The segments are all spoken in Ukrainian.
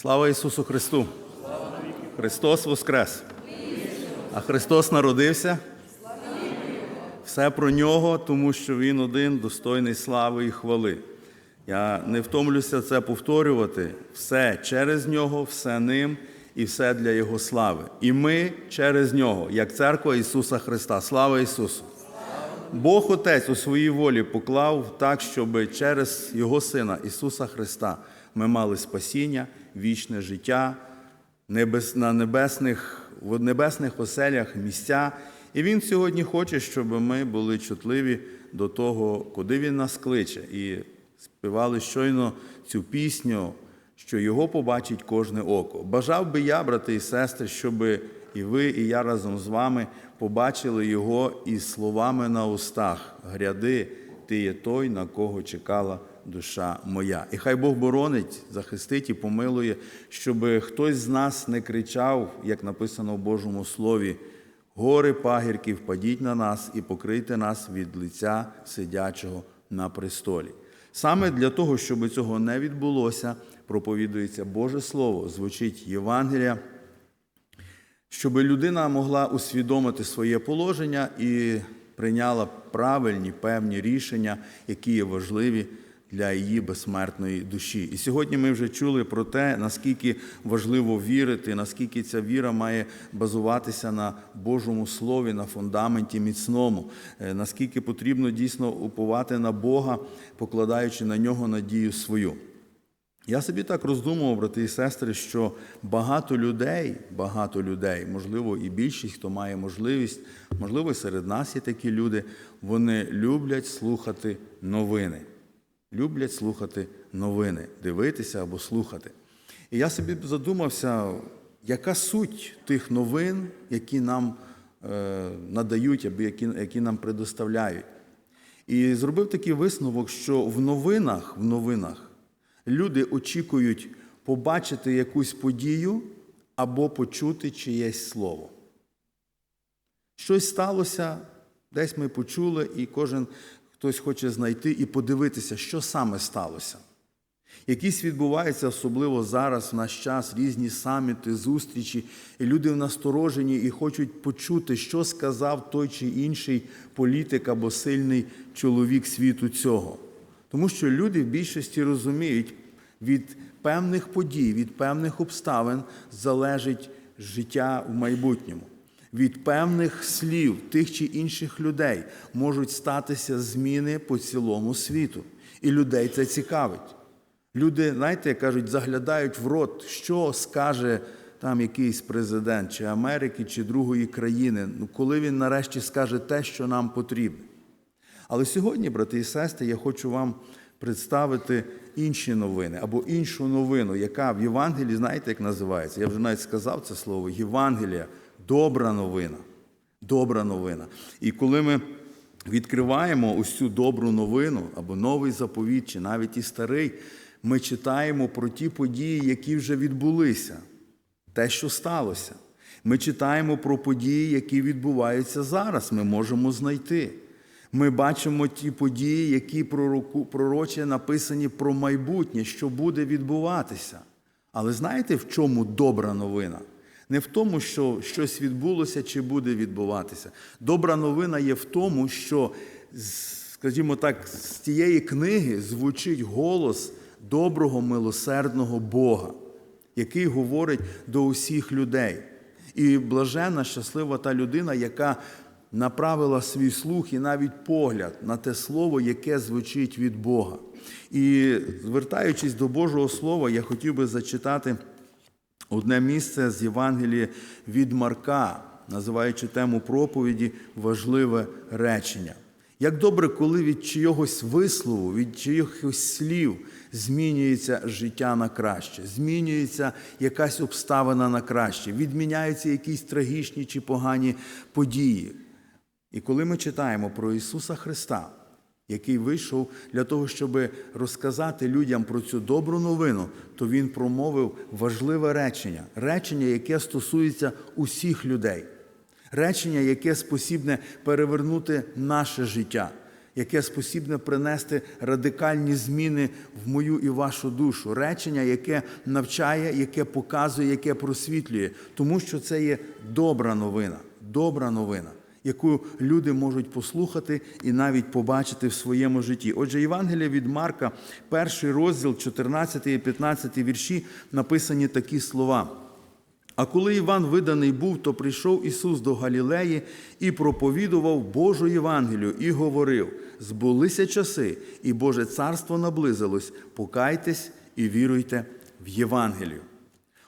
Слава Ісусу Христу! Христос Воскрес! А Христос народився. Все про нього, тому що Він один достойний слави і хвали. Я не втомлюся це повторювати. Все через нього, все ним і все для Його слави. І ми через нього, як церква Ісуса Христа. Слава Ісусу! Бог Отець у своїй волі поклав так, щоб через Його Сина Ісуса Христа ми мали спасіння, вічне життя, на небесних, в небесних оселях місця. І Він сьогодні хоче, щоб ми були чутливі до того, куди Він нас кличе. І співали щойно цю пісню, що Його побачить кожне око. Бажав би я, брати і сестри, щоб і ви, і я разом з вами побачили Його із словами на устах. Гряди, ти є той, на кого чекала душа моя. І хай Бог боронить, захистить і помилує, щоб хтось з нас не кричав, як написано в Божому Слові. Гори пагірки, впадіть на нас і покрийте нас від лиця сидячого на престолі. Саме для того, щоб цього не відбулося, проповідується Боже Слово, звучить Євангелія, щоб людина могла усвідомити своє положення і прийняла правильні певні рішення, які є важливі для її безсмертної душі. І сьогодні ми вже чули про те, наскільки важливо вірити, наскільки ця віра має базуватися на Божому Слові, на фундаменті міцному, е, наскільки потрібно дійсно уповати на Бога, покладаючи на нього надію свою. Я собі так роздумував, брати і сестри, що багато людей, багато людей, можливо, і більшість, хто має можливість, можливо, серед нас є такі люди, вони люблять слухати новини. Люблять слухати новини, дивитися або слухати. І я собі задумався, яка суть тих новин, які нам е, надають, або які, які нам предоставляють. І зробив такий висновок, що в новинах, в новинах люди очікують побачити якусь подію або почути чиєсь слово. Щось сталося, десь ми почули, і кожен хтось хоче знайти і подивитися, що саме сталося. Якісь відбуваються, особливо зараз, в наш час, різні саміти, зустрічі, і люди насторожені і хочуть почути, що сказав той чи інший політик або сильний чоловік світу цього. Тому що люди в більшості розуміють, від певних подій, від певних обставин залежить життя в майбутньому. Від певних слів тих чи інших людей можуть статися зміни по цілому світу. І людей це цікавить. Люди, знаєте, кажуть, заглядають в рот, що скаже там якийсь президент чи Америки, чи другої країни, ну коли він нарешті скаже те, що нам потрібно. Але сьогодні, брати і сестри, я хочу вам представити інші новини або іншу новину, яка в Євангелії, знаєте, як називається? Я вже навіть сказав це слово Євангелія добра новина. Добра новина. І коли ми відкриваємо ось цю добру новину або новий заповіт, чи навіть і старий, ми читаємо про ті події, які вже відбулися, те, що сталося. Ми читаємо про події, які відбуваються зараз, ми можемо знайти. Ми бачимо ті події, які пророче написані про майбутнє, що буде відбуватися. Але знаєте, в чому добра новина? Не в тому, що щось відбулося чи буде відбуватися. Добра новина є в тому, що, скажімо так, з тієї книги звучить голос доброго, милосердного Бога, який говорить до усіх людей. І блажена, щаслива та людина, яка направила свій слух і навіть погляд на те слово, яке звучить від Бога. І звертаючись до Божого Слова, я хотів би зачитати одне місце з Євангелія від Марка, називаючи тему проповіді важливе речення. Як добре, коли від чийогось вислову, від чийогось слів змінюється життя на краще, змінюється якась обставина на краще, відміняються якісь трагічні чи погані події. І коли ми читаємо про Ісуса Христа, який вийшов для того, щоб розказати людям про цю добру новину, то Він промовив важливе речення, речення, яке стосується усіх людей, речення, яке спосібне перевернути наше життя. яке спосібне принести радикальні зміни в мою і вашу душу. Речення, яке навчає, яке показує, яке просвітлює, тому що це є добра новина. Добра новина. Яку люди можуть послухати і навіть побачити в своєму житті. Отже, Євангелія від Марка, перший розділ, 14 і 15 вірші, написані такі слова. А коли Іван виданий був, то прийшов Ісус до Галілеї і проповідував Божу Євангелію і говорив: збулися часи, і Боже царство наблизилось, покайтесь і віруйте в Євангелію.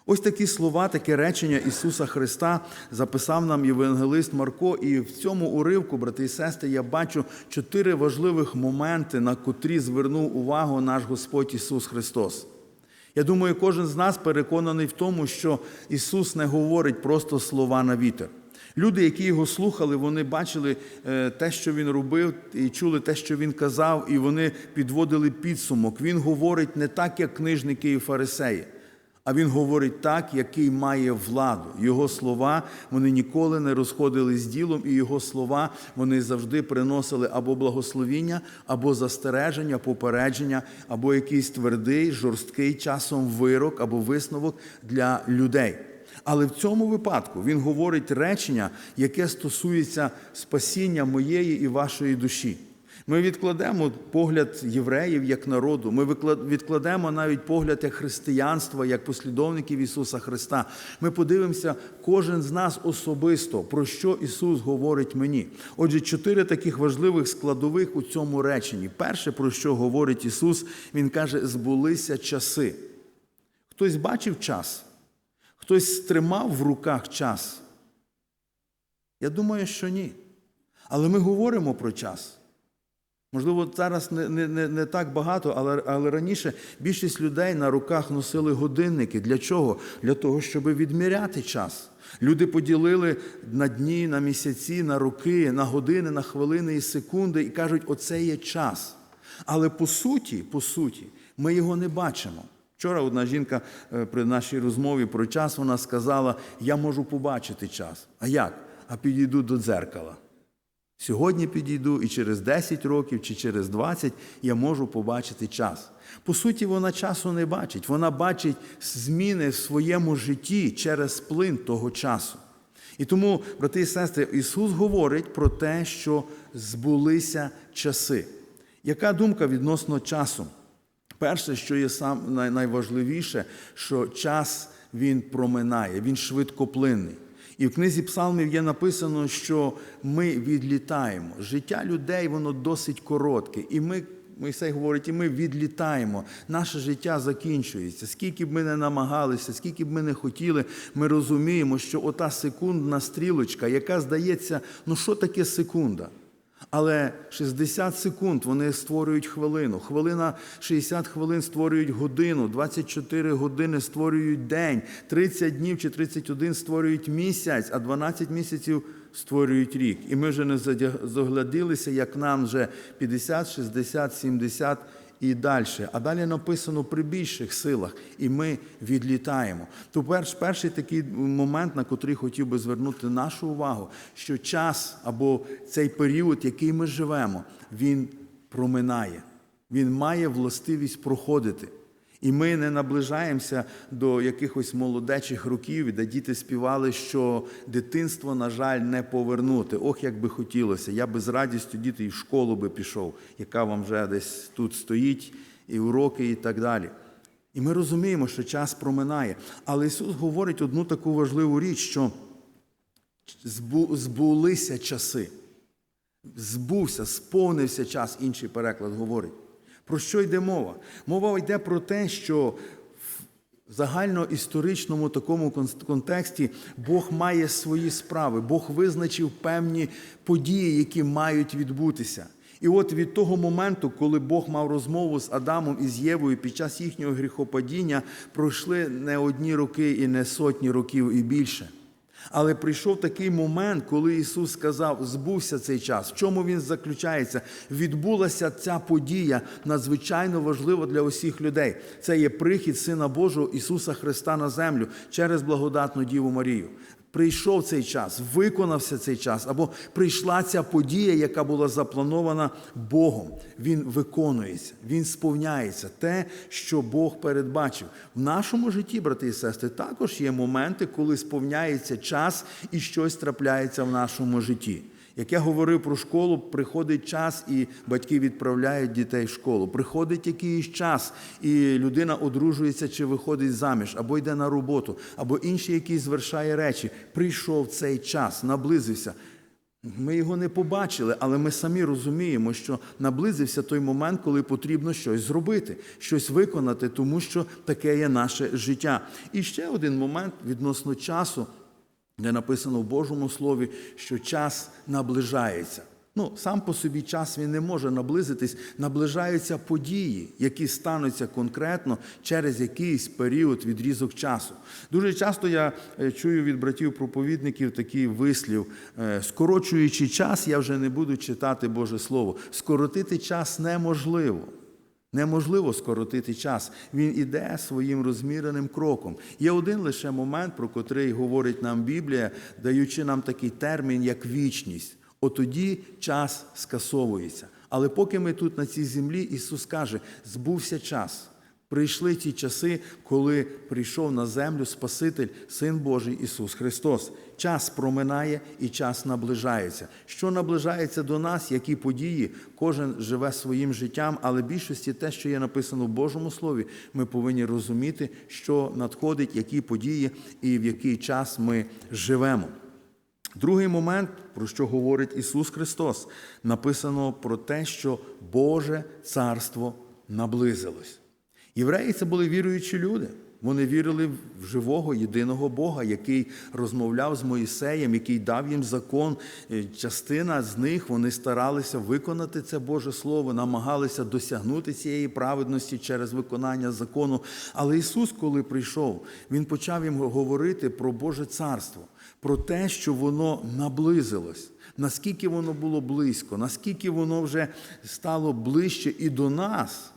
Ось такі слова, таке речення Ісуса Христа записав нам євангелист Марко. І в цьому уривку, брати і сестри, я бачу чотири важливих моменти, на котрі звернув увагу наш Господь Ісус Христос. Я думаю, кожен з нас переконаний в тому, що Ісус не говорить просто слова на вітер. Люди, які його слухали, вони бачили е, те, що він робив, і чули те, що він казав, і вони підводили підсумок. Він говорить не так, як книжники і фарисеї, а він говорить так, який має владу. Його слова вони ніколи не розходили з ділом, і його слова вони завжди приносили або благословіння, або застереження, попередження, або якийсь твердий, жорсткий часом вирок або висновок для людей. Але в цьому випадку він говорить речення, яке стосується спасіння моєї і вашої душі. Ми відкладемо погляд євреїв як народу, ми відкладемо навіть погляд як християнства, як послідовників Ісуса Христа. Ми подивимося, кожен з нас особисто, про що Ісус говорить мені. Отже, чотири таких важливих складових у цьому реченні. Перше, про що говорить Ісус, Він каже, збулися часи. Хтось бачив час, хтось стримав в руках час. Я думаю, що ні. Але ми говоримо про час. Можливо, зараз не не, не, так багато, але але раніше більшість людей на руках носили годинники. Для чого? Для того, щоб відміряти час. Люди поділили на дні, на місяці, на роки, на години, на хвилини і секунди і кажуть, оце є час. Але по суті, по суті, ми його не бачимо. Вчора одна жінка е, при нашій розмові про час вона сказала: Я можу побачити час. А як? А підійду до дзеркала. Сьогодні підійду і через 10 років чи через 20 я можу побачити час. По суті, вона часу не бачить. Вона бачить зміни в своєму житті через плин того часу. І тому, брати і сестри, Ісус говорить про те, що збулися часи. Яка думка відносно часу? Перше, що є найважливіше, що час він проминає, він швидкоплинний. І в книзі Псалмів є написано, що ми відлітаємо. Життя людей воно досить коротке. І ми, Мойсей говорить, і ми відлітаємо. Наше життя закінчується. Скільки б ми не намагалися, скільки б ми не хотіли, ми розуміємо, що ота секундна стрілочка, яка здається, ну що таке секунда? Але 60 секунд вони створюють хвилину. Хвилина 60 хвилин створюють годину, 24 години створюють день, 30 днів чи 31 створюють місяць, а 12 місяців створюють рік. І ми вже не заглядилися, як нам вже 50, 60, 70 і далі. А далі написано при більших силах, і ми відлітаємо. То перш, перший такий момент, на котрий хотів би звернути нашу увагу, що час або цей період, який ми живемо, він проминає. Він має властивість проходити. І ми не наближаємося до якихось молодечих років, де діти співали, що дитинство, на жаль, не повернути. Ох, як би хотілося. Я би з радістю діти і в школу би пішов, яка вам вже десь тут стоїть, і уроки, і так далі. І ми розуміємо, що час проминає. Але Ісус говорить одну таку важливу річ, що збулися часи. Збувся, сповнився час, інший переклад говорить. Про що йде мова? Мова йде про те, що в загальноісторичному такому контексті Бог має свої справи, Бог визначив певні події, які мають відбутися. І от від того моменту, коли Бог мав розмову з Адамом і з Євою під час їхнього гріхопадіння, пройшли не одні роки і не сотні років і більше. Але прийшов такий момент, коли Ісус сказав, збувся цей час. В чому він заключається? Відбулася ця подія надзвичайно важлива для усіх людей. Це є прихід Сина Божого Ісуса Христа на землю через благодатну Діву Марію. Прийшов цей час, виконався цей час, або прийшла ця подія, яка була запланована Богом. Він виконується, він сповняється. Те, що Бог передбачив. В нашому житті, брати і сестри, також є моменти, коли сповняється час і щось трапляється в нашому житті. Як я говорив про школу, приходить час, і батьки відправляють дітей в школу. Приходить якийсь час, і людина одружується чи виходить заміж, або йде на роботу, або інші якісь звершає речі. Прийшов цей час, наблизився. Ми його не побачили, але ми самі розуміємо, що наблизився той момент, коли потрібно щось зробити, щось виконати, тому що таке є наше життя. І ще один момент відносно часу де написано в Божому Слові, що час наближається. Ну, сам по собі час він не може наблизитись, наближаються події, які стануться конкретно через якийсь період відрізок часу. Дуже часто я е, чую від братів-проповідників такий вислів: е, скорочуючи час, я вже не буду читати Боже Слово. Скоротити час неможливо. Неможливо скоротити час. Він іде своїм розміреним кроком. Є один лише момент, про котрий говорить нам Біблія, даючи нам такий термін, як вічність. Отоді час скасовується. Але поки ми тут на цій землі, Ісус каже, збувся час. Прийшли ті часи, коли прийшов на землю Спаситель, Син Божий Ісус Христос. Час проминає і час наближається. Що наближається до нас, які події, кожен живе своїм життям, але більшості те, що є написано в Божому Слові, ми повинні розуміти, що надходить, які події і в який час ми живемо. Другий момент, про що говорить Ісус Христос, написано про те, що Боже Царство наблизилось. Євреї це були віруючі люди. Вони вірили в живого єдиного Бога, який розмовляв з Моїсеєм, який дав їм закон. Е, Частина з них вони старалися виконати це Боже Слово, намагалися досягнути цієї праведності через виконання закону. Але Ісус, коли прийшов, Він почав їм говорити про Боже Царство, про те, що воно наблизилось. Наскільки воно було близько, наскільки воно вже стало ближче і до нас,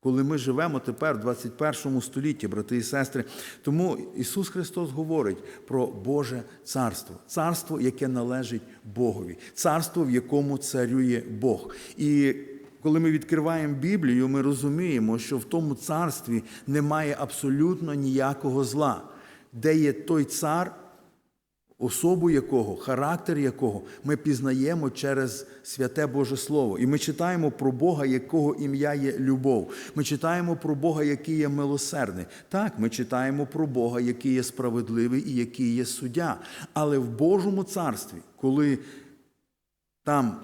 коли ми живемо тепер в 21 столітті, брати і сестри. Тому Ісус Христос говорить про Боже царство, царство, яке належить Богові, царство, в якому царює Бог. І коли ми відкриваємо Біблію, ми розуміємо, що в тому царстві немає абсолютно ніякого зла, де є той цар, особу якого, характер якого ми пізнаємо через святе Боже Слово. І ми читаємо про Бога, якого ім'я є любов. Ми читаємо про Бога, який є милосердний. Так, ми читаємо про Бога, який є справедливий і який є суддя. Але в Божому царстві, коли там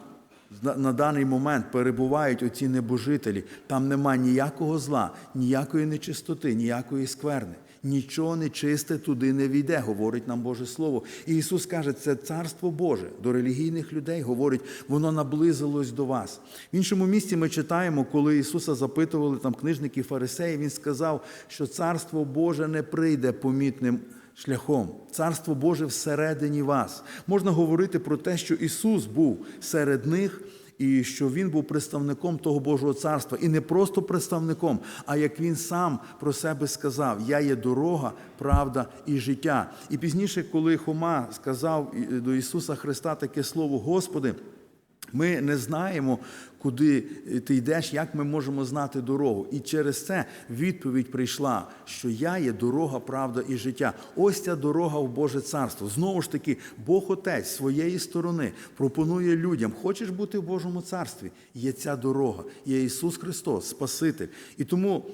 на- даний момент перебувають оці небожителі, там нема ніякого зла, ніякої нечистоти, ніякої скверни. Нічого нечисте туди не війде, говорить нам Боже Слово. І Ісус каже, це царство Боже до релігійних людей говорить, воно наблизилось до вас. В іншому місці ми читаємо, коли Ісуса запитували там книжники фарисеї, Він сказав, що царство Боже не прийде помітним шляхом. Царство Боже всередині вас. Можна говорити про те, що Ісус був серед них. І що він був представником того Божого царства, і не просто представником, а як він сам про себе сказав: Я є дорога, правда і життя. І пізніше, коли Хома сказав до Ісуса Христа таке слово, Господи. Ми не знаємо, куди ти йдеш, як ми можемо знати дорогу. І через це відповідь прийшла, що я є дорога, правда і життя. Ось ця дорога в Боже царство. Знову ж таки, Бог Отець своєї сторони пропонує людям: хочеш бути в Божому царстві? Є ця дорога, є Ісус Христос, Спаситель. І тому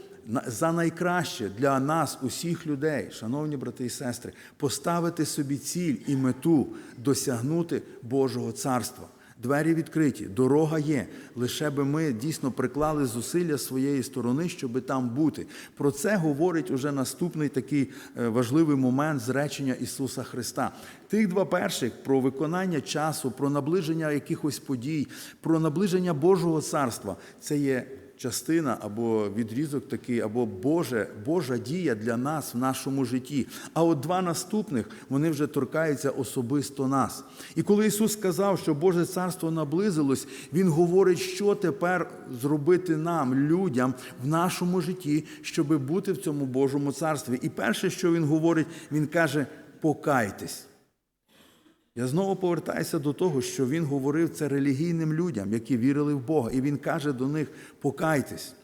за найкраще для нас, усіх людей, шановні брати і сестри, поставити собі ціль і мету досягнути Божого царства. Двері відкриті, дорога є. Лише би ми дійсно приклали зусилля своєї сторони, щоб там бути. Про це говорить уже наступний такий е, важливий момент зречення Ісуса Христа. Тих два перших про виконання часу, про наближення якихось подій, про наближення Божого царства це є частина або відрізок такий, або Боже, Божа дія для нас в нашому житті. А от два наступних вони вже торкаються особисто нас. І коли Ісус сказав, що Боже царство наблизилось, Він говорить, що тепер зробити нам, людям в нашому житті, щоб бути в цьому Божому царстві. І перше, що Він говорить, Він каже: покайтесь. Я знову повертаюся до того, що він говорив це релігійним людям, які вірили в Бога. І він каже до них: покайтесь.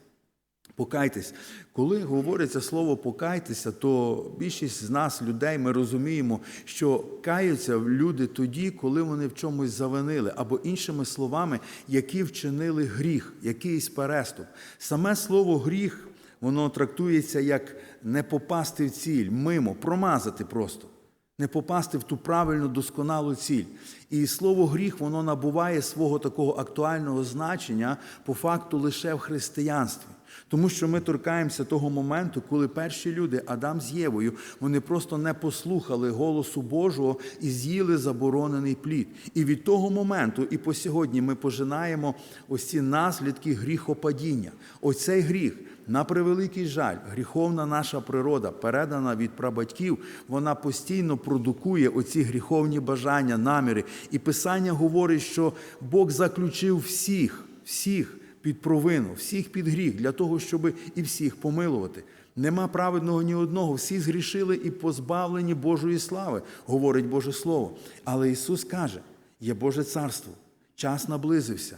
Покайтесь. Коли говориться слово покайтеся, то більшість з нас, людей, ми розуміємо, що каються люди тоді, коли вони в чомусь завинили, або іншими словами, які вчинили гріх, якийсь переступ. Саме слово гріх, воно трактується як не попасти в ціль, мимо, промазати просто. Не попасти в ту правильну досконалу ціль. І слово гріх воно набуває свого такого актуального значення по факту лише в християнстві. Тому що ми торкаємося того моменту, коли перші люди, Адам з Євою, вони просто не послухали голосу Божого і з'їли заборонений плід. І від того моменту, і по сьогодні ми пожинаємо ось ці наслідки гріхопадіння. Оцей гріх. На превеликий жаль, гріховна наша природа, передана від прабатьків, вона постійно продукує оці гріховні бажання, наміри. І Писання говорить, що Бог заключив всіх, всіх під провину, всіх під гріх, для того, щоб і всіх помилувати. Нема праведного ні одного, всі згрішили і позбавлені Божої слави, говорить Боже Слово. Але Ісус каже: є Боже царство, час наблизився.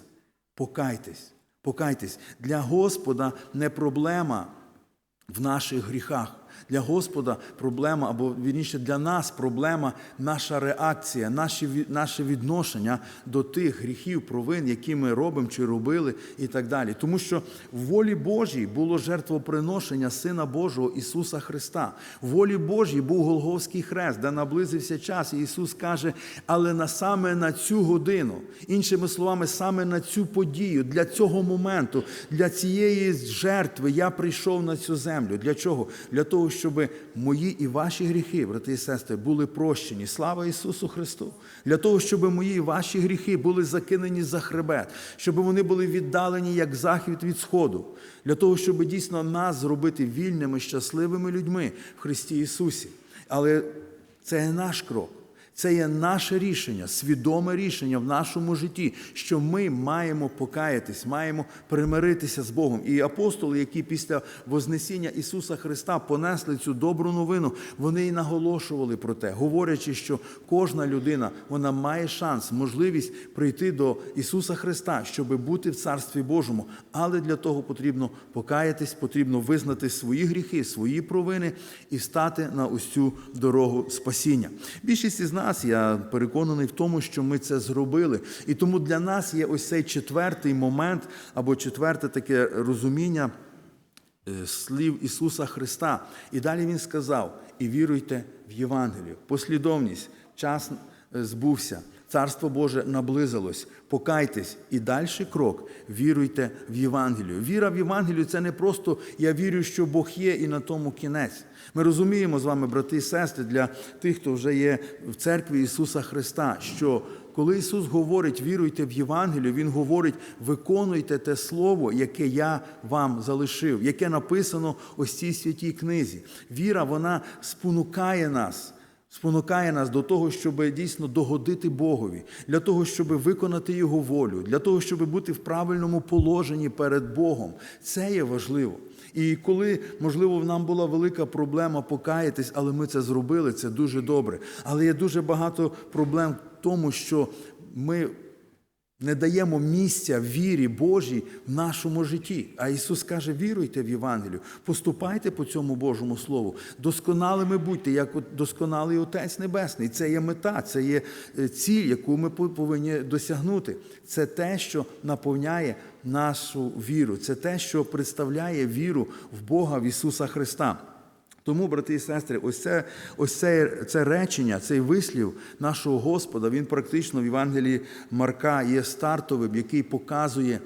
Покайтесь, покайтесь. Для Господа не проблема в наших гріхах. Для Господа проблема, або вірніше для нас проблема наша реакція, наші, наше відношення до тих гріхів, провин, які ми робимо чи робили, і так далі. Тому що в волі Божій було жертвоприношення Сина Божого Ісуса Христа. В волі Божій був Голговський хрест, де наблизився час, і Ісус каже, але на саме на цю годину, іншими словами, саме на цю подію, для цього моменту, для цієї жертви я прийшов на цю землю. Для чого? Для того, щоб мої і ваші гріхи, брати і сестри, були прощені. Слава Ісусу Христу! Для того, щоб мої і ваші гріхи були закинені за хребет, щоб вони були віддалені як захід від сходу, для того, щоб дійсно нас зробити вільними, щасливими людьми в Христі Ісусі. Але це не наш крок. Це є наше рішення, свідоме рішення в нашому житті, що ми маємо покаятись, маємо примиритися з Богом. І апостоли, які після Вознесіння Ісуса Христа понесли цю добру новину, вони і наголошували про те, говорячи, що кожна людина вона має шанс, можливість прийти до Ісуса Христа, щоб бути в Царстві Божому. Але для того потрібно покаятись, потрібно визнати свої гріхи, свої провини і стати на цю дорогу спасіння. Більшість із нас, я переконаний в тому, що ми це зробили. І тому для нас є ось цей четвертий момент або четверте таке розуміння е, слів Ісуса Христа. І далі Він сказав: і віруйте в Євангелію. Послідовність, час е, збувся. Царство Боже наблизилось, покайтесь і далі крок віруйте в Євангелію. Віра в Євангелію це не просто я вірю, що Бог є, і на тому кінець. Ми розуміємо з вами, брати і сестри, для тих, хто вже є в церкві Ісуса Христа, що коли Ісус говорить, віруйте в Євангелію, Він говорить, виконуйте те слово, яке я вам залишив, яке написано ось цій святій книзі. Віра, вона спонукає нас. Спонукає нас до того, щоб дійсно догодити Богові, для того, щоб виконати Його волю, для того, щоб бути в правильному положенні перед Богом. Це є важливо. І коли, можливо, в нам була велика проблема покаятись, але ми це зробили, це дуже добре. Але є дуже багато проблем в тому, що ми не даємо місця вірі Божій в нашому житті. А Ісус каже: віруйте в Євангелію, поступайте по цьому Божому Слову, досконалими будьте, як досконалий Отець Небесний. Це є мета, це є е, ціль, яку ми повинні досягнути. Це те, що наповняє нашу віру, це те, що представляє віру в Бога в Ісуса Христа. Тому, брати і сестри, ось це, ось це, це речення, цей вислів нашого Господа, він практично в Євангелії Марка є стартовим, який показує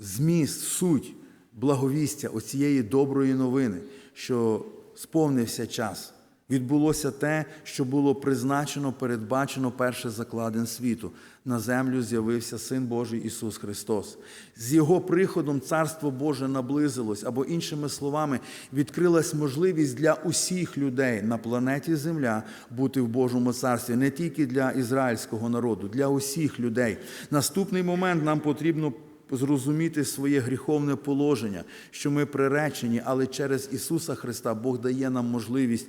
зміст, суть благовістя оцієї доброї новини, що сповнився час. Відбулося те, що було призначено, передбачено перше закладен світу. На землю з'явився Син Божий Ісус Христос. З Його приходом Царство Боже наблизилось, або, іншими словами, відкрилась можливість для усіх людей на планеті Земля бути в Божому царстві, не тільки для ізраїльського народу, для усіх людей. Наступний момент нам потрібно зрозуміти своє гріховне положення, що ми приречені, але через Ісуса Христа Бог дає нам можливість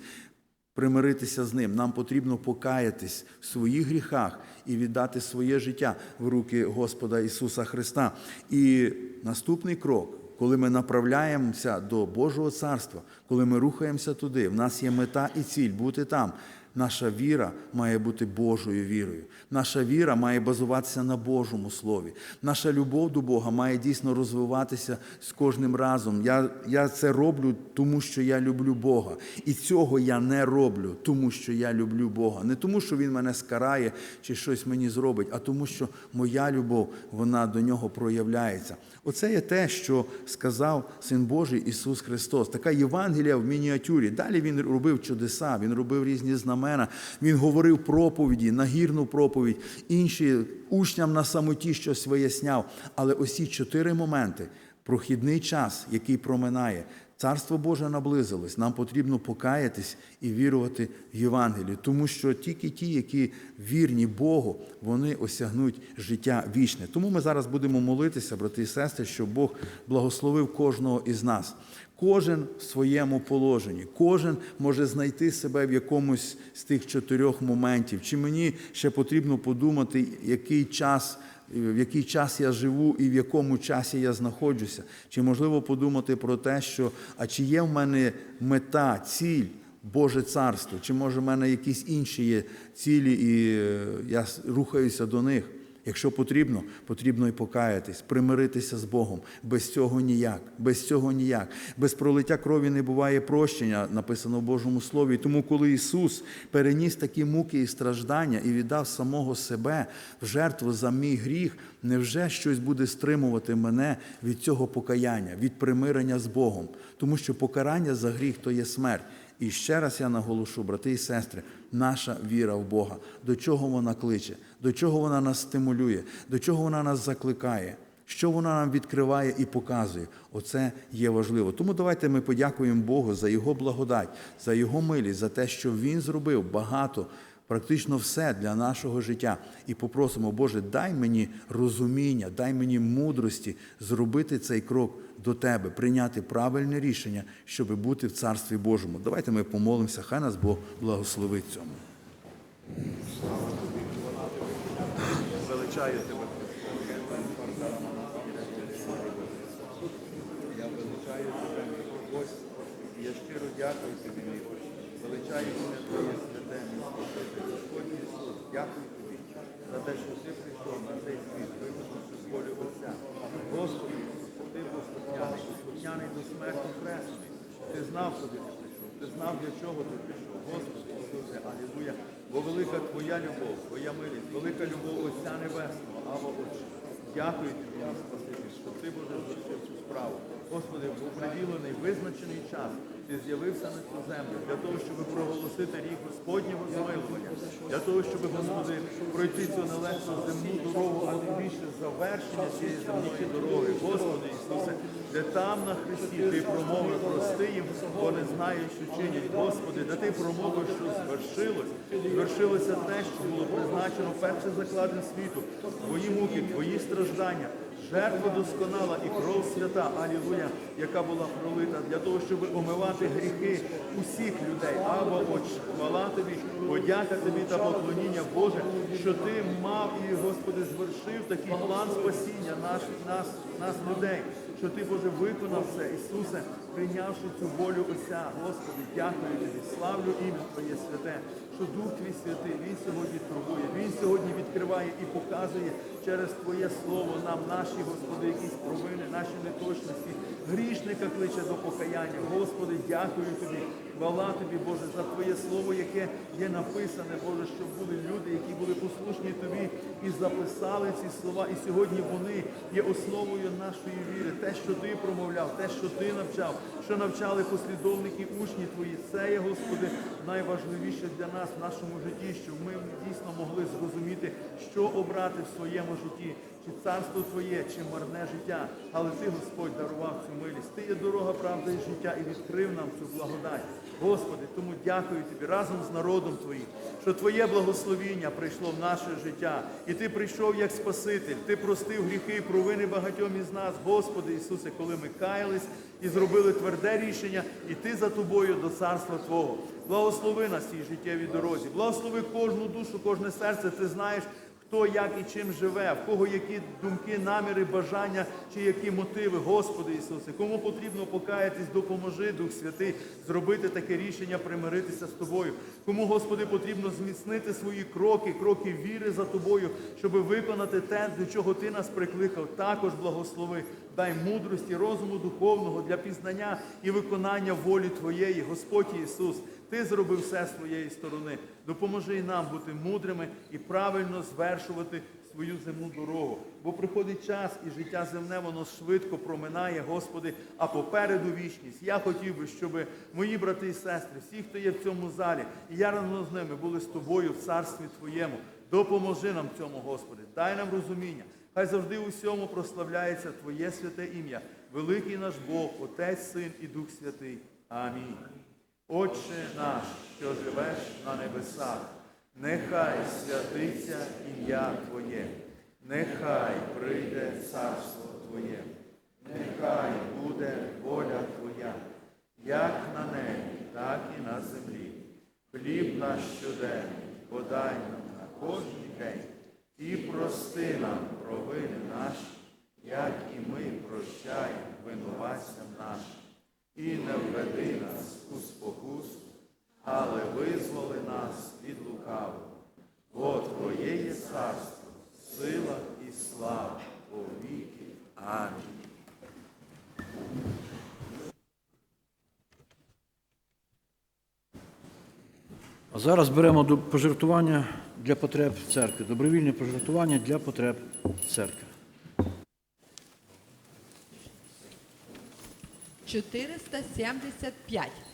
примиритися з ним. Нам потрібно покаятись в своїх гріхах і віддати своє життя в руки Господа Ісуса Христа. І наступний крок. Коли ми направляємося до Божого царства, коли ми рухаємося туди, в нас є мета і ціль бути там. Наша віра має бути Божою вірою. Наша віра має базуватися на Божому Слові. Наша любов до Бога має дійсно розвиватися з кожним разом. Я, я це роблю, тому що я люблю Бога. І цього я не роблю, тому що я люблю Бога. Не тому, що Він мене скарає чи щось мені зробить, а тому, що моя любов вона до нього проявляється. Оце є те, що сказав Син Божий Ісус Христос. Така Євангелія в мініатюрі. Далі Він робив чудеса, Він робив різні знамена, Він говорив проповіді, нагірну проповідь, інші учням на самоті щось виясняв. Але ці чотири моменти, прохідний час, який проминає, Царство Боже наблизилось. Нам потрібно покаятись і вірувати в Євангелію, тому що тільки ті, які вірні Богу, вони осягнуть життя вічне. Тому ми зараз будемо молитися, брати і сестри, щоб Бог благословив кожного із нас. Кожен в своєму положенні, кожен може знайти себе в якомусь з тих чотирьох моментів. Чи мені ще потрібно подумати, який час в який час я живу і в якому часі я знаходжуся. Чи можливо подумати про те, що а чи є в мене мета, ціль, Боже царство, чи може в мене якісь інші є цілі, і е, я рухаюся до них. Якщо потрібно, потрібно і покаятись, примиритися з Богом. Без цього ніяк, без цього ніяк. Без пролиття крові не буває прощення, написано в Божому Слові. Тому, коли Ісус переніс такі муки і страждання і віддав самого себе в жертву за мій гріх, невже щось буде стримувати мене від цього покаяння, від примирення з Богом? Тому що покарання за гріх то є смерть. І ще раз я наголошу, брати і сестри, наша віра в Бога, до чого вона кличе, до чого вона нас стимулює, до чого вона нас закликає, що вона нам відкриває і показує. Оце є важливо. Тому давайте ми подякуємо Богу за Його благодать, за Його милість, за те, що Він зробив багато. Практично все для нашого життя. І попросимо, Боже, дай мені розуміння, дай мені мудрості зробити цей крок до Тебе, прийняти правильне рішення, щоб бути в Царстві Божому. Давайте ми помолимося, хай нас Бог благословить цьому. Величаю тебе. Я величаю тебе, мій Господь, і я щиро дякую тобі, мій Боже. Величаю тебе, Твоє святе, мій. Господь Ісус, дякую тобі за те, що ти прийшов на цей світ, виконавши волю Отця. Господи, слухняний до смерті хресний. Ти знав, куди ти прийшов, ти знав, для чого ти прийшов. Господи Ісусе, алілуя. Бо велика Твоя любов, Твоя милість, велика любов Отця Небесного, або Отче. Дякую тобі, Спасибі, що ти Боже звершив цю справу. Господи, був приділений визначений час. Ти з'явився на цю землю для того, щоб проголосити рік Господнього змилування, для того, щоб, Господи, пройти цю нелегку земну дорогу, а тим більше завершення цієї земної дороги. Господи Ісусе, де там на Христі ти промовив, прости їм, бо не знають, що чинять. Господи, де ти промовив, що звершилось, звершилося те, що було призначено перше закладен світу, твої муки, твої страждання. Жертва досконала і кров свята, алілуя, яка була пролита для того, щоб омивати гріхи усіх людей. Або Отче, хвала тобі, подяка тобі та поклоніння Боже, що ти мав і, Господи, звершив такий план спасіння наш, нас, нас, людей, що ти, Боже, виконав це, Ісусе, прийнявши цю волю Отця. Господи, дякую тобі, славлю ім'я Твоє святе, що Дух Твій святий, Він сьогодні турбує, Він сьогодні відкриває і показує через Твоє Слово нам наші, Господи, якісь провини, наші неточності. Грішника кличе до покаяння. Господи, дякую Тобі. Хвала Тобі, Боже, за Твоє Слово, яке є написане, Боже, щоб були люди, які були послушні Тобі і записали ці слова. І сьогодні вони є основою нашої віри. Те, що Ти промовляв, те, що Ти навчав, що навчали послідовники, учні Твої. Це є, Господи, найважливіше для нас в нашому житті, щоб ми дійсно могли зрозуміти, що обрати в своєму житті, чи царство Твоє, чи марне життя. Але Ти, Господь, дарував цю милість. Ти є дорога, правда і життя, і відкрив нам цю благодать. Господи, тому дякую Тобі разом з народом Твоїм, що Твоє благословіння прийшло в наше життя. І Ти прийшов як Спаситель, Ти простив гріхи і провини багатьом із нас, Господи Ісусе, коли ми каялись і зробили тверде рішення іти за тобою до царства Твого. Благослови нас цій життєвій дорозі, благослови кожну душу, кожне серце. Ти знаєш, хто як і чим живе, в кого які думки, наміри, бажання чи які мотиви, Господи Ісусе, кому потрібно покаятись, допоможи, Дух Святий, зробити таке рішення, примиритися з тобою. Кому, Господи, потрібно зміцнити свої кроки, кроки віри за тобою, щоб виконати те, до чого Ти нас прикликав. Також благослови. Дай мудрості, розуму духовного для пізнання і виконання волі Твоєї, Господь Ісус. Ти зробив все з твоєї сторони. Допоможи і нам бути мудрими і правильно звершувати свою земну дорогу. Бо приходить час, і життя земне, воно швидко проминає, Господи, а попереду вічність. Я хотів би, щоб мої брати і сестри, всі, хто є в цьому залі, і я разом з ними були з тобою в царстві Твоєму. Допоможи нам цьому, Господи, дай нам розуміння. Хай завжди у всьому прославляється Твоє святе ім'я, великий наш Бог, Отець, Син і Дух Святий. Амінь. Отче наш, що живеш на небесах, нехай святиться ім'я Твоє, нехай прийде царство Твоє, нехай буде воля Твоя, як на небі, так і на землі. Хліб наш щоденний подай нам на кожний день і прости нам провини наші, як і ми прощаємо винуватцям нашим. І не введи нас у спокусу, але визволи нас від лукавого. Бо Твоє є царство, сила і слава по віки. Амінь. А зараз беремо пожертвування для потреб церкви. Добровільне пожертвування для потреб церкви. 475.